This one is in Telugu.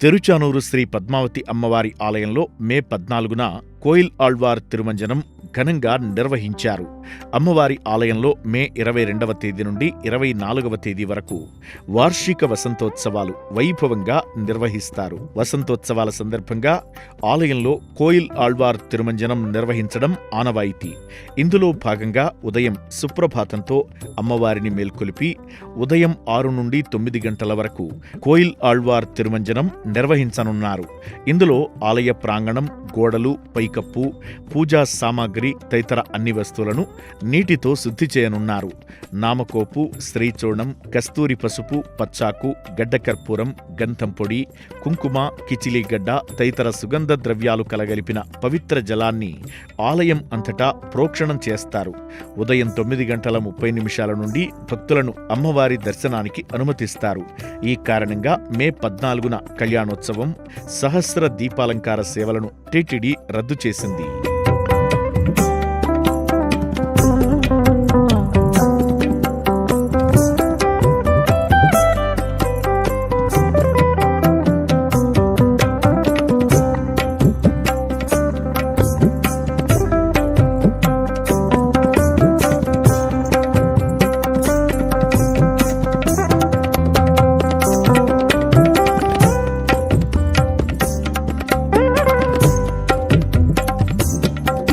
తిరుచానూరు శ్రీ పద్మావతి అమ్మవారి ఆలయంలో మే పద్నాలుగున కోయిల్ ఆళ్వార్ తిరుమంజనం ఘనంగా నిర్వహించారు. అమ్మవారి ఆలయంలో మే ఇరవై రెండవ తేదీ నుండి ఇరవై నాలుగవ తేదీ వరకు వార్షిక వసంతోత్సవాలు వైభవంగా నిర్వహిస్తారు. వసంతోత్సవాల సందర్భంగా ఆలయంలో కోయిల్ ఆళ్వార్ తిరుమంజనం నిర్వహించడం ఆనవాయితీ. ఇందులో భాగంగా ఉదయం సుప్రభాతంతో అమ్మవారిని మేల్కొలిపి ఉదయం ఆరు నుండి తొమ్మిది గంటల వరకు కోయిల్ ఆళ్వార్ తిరుమంజనం నిర్వహించనున్నారు. ఇందులో ఆలయ ప్రాంగణం గోడలు పైకప్పు పూజా సామాగ్రి తదితర అన్ని వస్తువులను నీటితో శుద్ధి చేయనున్నారు. నామకోపు శ్రీచూర్ణం కస్తూరి పసుపు పచ్చాకు గడ్డకర్పూరం గంధం పొడి కుంకుమ కిచిలీగడ్డ తదితర సుగంధ ద్రవ్యాలు కలగలిపిన పవిత్ర జలాన్ని ఆలయం అంతటా ప్రోక్షణం చేస్తారు. ఉదయం తొమ్మిది గంటల ముప్పై నిమిషాల నుండి భక్తులను అమ్మవారి దర్శనానికి అనుమతిస్తారు. ఈ కారణంగా మే పద్నాలుగున కళ్యాణోత్సవం సహస్ర దీపాలంకార సేవలను టీటీడీ రద్దు చేసింది.